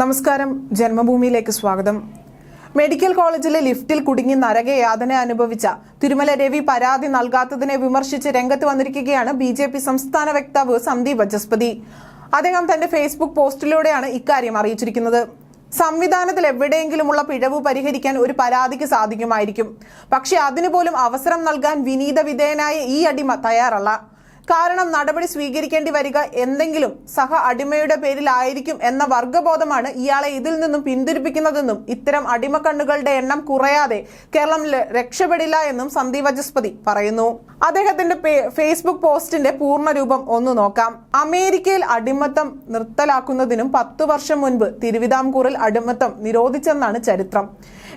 നമസ്കാരം. ജന്മഭൂമിയിലേക്ക് സ്വാഗതം. മെഡിക്കൽ കോളേജിലെ ലിഫ്റ്റിൽ കുടുങ്ങി നരകയാതന അനുഭവിച്ച തിരുമല രവി പരാതി നൽകാത്തതിനെ വിമർശിച്ച് രംഗത്ത് വന്നിരിക്കുകയാണ് ബി ജെ പി സംസ്ഥാന വക്താവ് സന്ദീപ് വജസ്പതി. അദ്ദേഹം തന്റെ ഫേസ്ബുക്ക് പോസ്റ്റിലൂടെയാണ് ഇക്കാര്യം അറിയിച്ചിരിക്കുന്നത്. സംവിധാനത്തിൽ എവിടെയെങ്കിലുമുള്ള പിഴവ് പരിഹരിക്കാൻ ഒരു പരാതിക്ക് സാധിക്കുമായിരിക്കും. പക്ഷെ അതിനുപോലും അവസരം നൽകാൻ വിനീത വിധേയനായ ഈ അടിമ തയ്യാറല്ല. കാരണം നടപടി സ്വീകരിക്കേണ്ടി വരിക എന്തെങ്കിലും സഹ അടിമയുടെ പേരിലായിരിക്കും എന്ന വർഗബോധമാണ് ഇയാളെ ഇതിൽ നിന്നും പിന്തിരിപ്പിക്കുന്നതെന്നും ഇത്തരം അടിമക്കണ്ണുകളുടെ എണ്ണം കുറയാതെ കേരളം രക്ഷപ്പെടില്ല എന്നും സന്ദീപ് വജസ്പതി പറയുന്നു. അദ്ദേഹത്തിന്റെ ഫേസ്ബുക്ക് പോസ്റ്റിന്റെ പൂർണ രൂപം ഒന്ന് നോക്കാം. അമേരിക്കയിൽ അടിമത്തം നിർത്തലാക്കുന്നതിനും പത്തു വർഷം മുൻപ് തിരുവിതാംകൂറിൽ അടിമത്തം നിരോധിച്ചെന്നാണ് ചരിത്രം.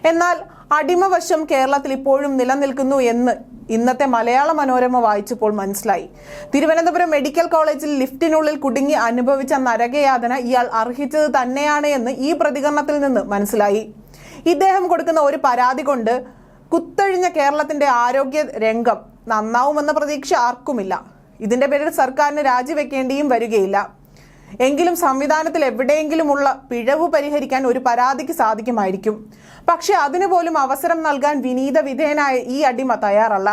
എന്നാൽ അടിമവശം കേരളത്തിൽ ഇപ്പോഴും നിലനിൽക്കുന്നു എന്ന് ഇന്നത്തെ മലയാള മനോരമ വായിച്ചപ്പോൾ മനസ്സിലായി. തിരുവനന്തപുരം മെഡിക്കൽ കോളേജിൽ ലിഫ്റ്റിനുള്ളിൽ കുടുങ്ങി അനുഭവിച്ച നരകയാതന ഇയാൾ അർഹിച്ചത് തന്നെയാണ് എന്ന് ഈ പ്രതികരണത്തിൽ നിന്ന് മനസ്സിലായി. ഇദ്ദേഹം കൊടുക്കുന്ന ഒരു പരാതി കൊണ്ട് കുത്തഴിഞ്ഞ കേരളത്തിന്റെ ആരോഗ്യ രംഗം നന്നാവുമെന്ന പ്രതീക്ഷ ആർക്കുമില്ല. ഇതിന്റെ പേരിൽ സർക്കാരിന് രാജിവെക്കേണ്ടിയും വരികയില്ല. എങ്കിലും സംവിധാനത്തിൽ എവിടെയെങ്കിലുമുള്ള പിഴവ് പരിഹരിക്കാൻ ഒരു പരാതിക്ക് സാധിക്കുമായിരിക്കും. പക്ഷെ അതിനു പോലും അവസരം നൽകാൻ വിനീത വിധേയനായ ഈ അടിമ തയ്യാറല്ല.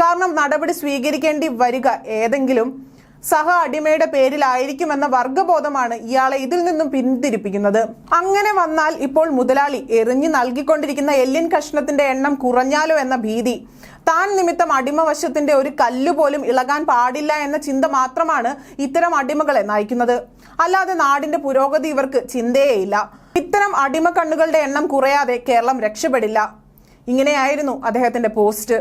കാരണം നടപടി സ്വീകരിക്കേണ്ടി വരിക ഏതെങ്കിലും സഹ അടിമയുടെ പേരിലായിരിക്കുമെന്ന വർഗബോധമാണ് ഇയാളെ ഇതിൽ നിന്നും പിന്തിരിപ്പിക്കുന്നത്. അങ്ങനെ വന്നാൽ ഇപ്പോൾ മുതലാളി എറിഞ്ഞു നൽകിക്കൊണ്ടിരിക്കുന്ന എല്ലിൻ കഷ്ണത്തിന്റെ എണ്ണം കുറഞ്ഞാലോ എന്ന ഭീതി. താൻ നിമിത്തം അടിമവശത്തിന്റെ ഒരു കല്ല് പോലും ഇളകാൻ പാടില്ല എന്ന ചിന്ത മാത്രമാണ് ഇത്തരം അടിമകളെ നയിക്കുന്നത്. അല്ലാതെ നാടിന്റെ പുരോഗതി ഇവർക്ക് ചിന്തയേയില്ല. ഇത്തരം അടിമ കണ്ണുകളുടെ എണ്ണം കുറയാതെ കേരളം രക്ഷപ്പെടില്ല. ഇങ്ങനെയായിരുന്നു അദ്ദേഹത്തിന്റെ പോസ്റ്റ്.